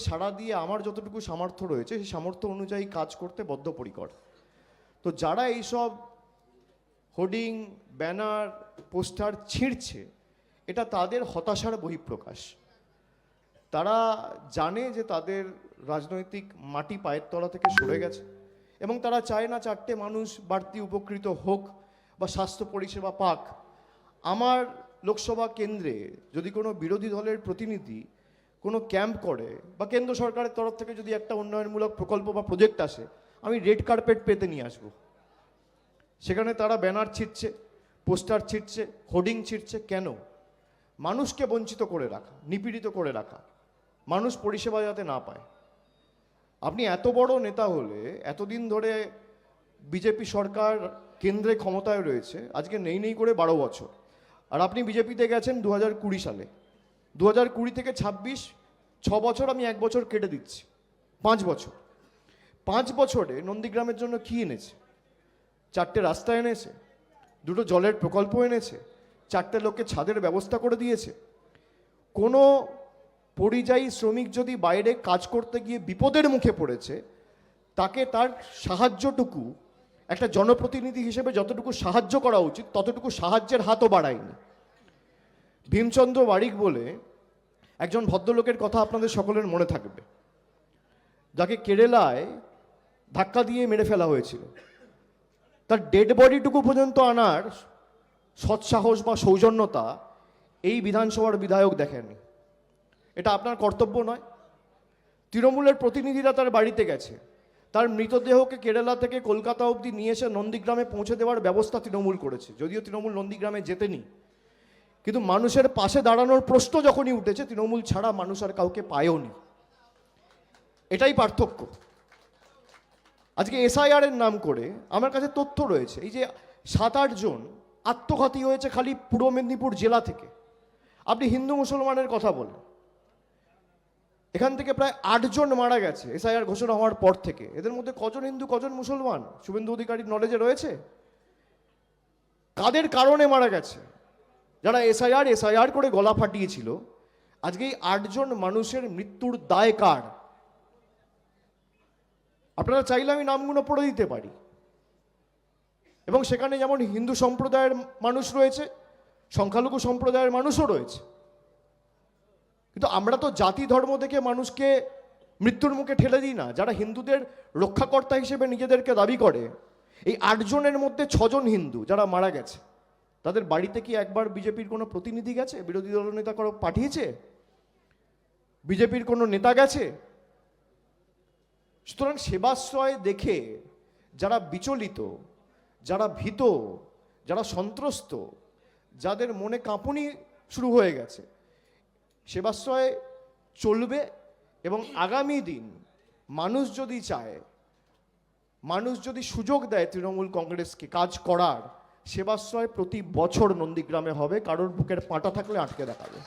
সাড়া দিয়ে আমার যতটুকু সামর্থ্য রয়েছে, সেই সামর্থ্য অনুযায়ী কাজ করতে বদ্ধপরিকর। তো যারা এইসব হোর্ডিং, ব্যানার, পোস্টার ছিঁড়ছে, এটা তাদের হতাশার বহিঃপ্রকাশ। তারা জানে যে তাদের রাজনৈতিক মাটি পায়ের তলা থেকে সরে গেছে এবং তারা চায় না চারটে মানুষ বাড়তি উপকৃত হোক বা স্বাস্থ্য পরিষেবা পাক। আমার লোকসভা কেন্দ্রে যদি কোনো বিরোধী দলের প্রতিনিধি কোনো ক্যাম্প করে বা কেন্দ্র সরকারের তরফ থেকে যদি একটা উন্নয়নমূলক প্রকল্প বা প্রজেক্ট আসে, আমি রেড কার্পেট পেতে নিয়ে আসব। সেখানে তারা ব্যানার ছিটছে, পোস্টার ছিটছে, হোর্ডিং ছিটছে। কেন? মানুষকে বঞ্চিত করে রাখা, নিপীড়িত করে রাখা। মানুষ পরিষেবা যাতে না পায়। আপনি এত বড় নেতা হলে, এতদিন ধরে বিজেপি সরকার কেন্দ্রে ক্ষমতায় রয়েছে, আজকে নেই নেই করে বারো বছর। আর আপনি বিজেপিতে গেছেন দু হাজার কুড়ি সালে। দু হাজার কুড়ি থেকে ছাব্বিশ, ছ বছর আমি এক বছর কেটে দিচ্ছি। পাঁচ বছর। পাঁচ বছরে নন্দীগ্রামের জন্য কি এনেছে? চারটে রাস্তা এনেছে, দুটো জলের প্রকল্প এনেছে, চারটে লোককে ছাদের ব্যবস্থা করে দিয়েছে। কোনো পরিযায়ী শ্রমিক যদি বাইরে কাজ করতে গিয়ে বিপদের মুখে পড়েছে, তাকে তার সাহায্যটুকু, একটা জনপ্রতিনিধি হিসেবে যতটুকু সাহায্য করা উচিত, ততটুকু সাহায্যের হাতও বাড়ায়নি। ভীমচন্দ্র বারিক বলে একজন ভদ্রলোকের কথা আপনাদের সকলের মনে থাকবে, যাকে কেরালায় ধাক্কা দিয়ে মেরে ফেলা হয়েছিল। তার ডেড বডিটুকু পর্যন্ত আনার সৎসাহস বা সৌজন্যতা এই বিধানসভার বিধায়ক দেখেননি। এটা আপনার কর্তব্য নয়। তৃণমূলের প্রতিনিধিরা তার বাড়িতে গেছে। তার মৃতদেহকে কেরালা থেকে কলকাতা অবধি নিয়ে এসে নন্দীগ্রামে পৌঁছে দেওয়ার ব্যবস্থা তৃণমূল করেছে। যদিও তৃণমূল নন্দীগ্রামে যেতেনি কিন্তু মানুষের পাশে দাঁড়ানোর প্রশ্ন যখনই উঠেছে, তৃণমূল ছাড়া মানুষ আর কাউকে পায়ওনি এটাই পার্থক্য। আজকে এসআইআর এর নাম করে আমার কাছে তথ্য রয়েছে, এই যে সাত আট জন আত্মঘাতী হয়েছে খালি পূর্ব মেদিনীপুর জেলা থেকে। আপনি হিন্দু মুসলমানের কথা বলেন। এখান থেকে প্রায় আটজন মারা গেছে এসআইআর ঘোষণা হওয়ার পর থেকে। এদের মধ্যে কজন হিন্দু, কজন মুসলমান? শুভেন্দু অধিকারীর নলেজে রয়েছে? কাদের কারণে মারা গেছে? যারা এসআইআর এসআইআর করে গলা ফাটিয়েছিল, আজকে এই আটজন মানুষের মৃত্যুর দায় কার? আপনারা চাইলে আমি নামগুলো পড়ে দিতে পারি। এবং সেখানে যেমন হিন্দু সম্প্রদায়ের মানুষ রয়েছে, সংখ্যালঘু সম্প্রদায়ের মানুষও রয়েছে। কিন্তু আমরা তো জাতি ধর্ম থেকে মানুষকে মৃত্যুর মুখে ঠেলে দিই না। যারা হিন্দুদের রক্ষাকর্তা হিসেবে নিজেদেরকে দাবি করে, এই আটজনের মধ্যে ছজন হিন্দু যারা মারা গেছে। তাদের বাড়িতে কি একবার বিজেপির কোনো প্রতিনিধি গেছে? বিরোধী দল নেতা কারও পাঠিয়েছে? বিজেপির কোনো নেতা গেছে? সুতরাং সেবাশ্রয় দেখে যারা বিচলিত, যারা ভীত, যারা সন্ত্রস্ত, যাদের মনে কাঁপুনি শুরু হয়ে গেছে, সেবাশ্রয় চলবে এবং আগামী দিন মানুষ যদি চায়, মানুষ যদি সুযোগ দেয় তৃণমূল কংগ্রেসকে কাজ করার সেবাশ্রয় প্রতি বছর নন্দীগ্রামে হবে কারোর বুকের পাটা থাকলে আটকে দেখাবে।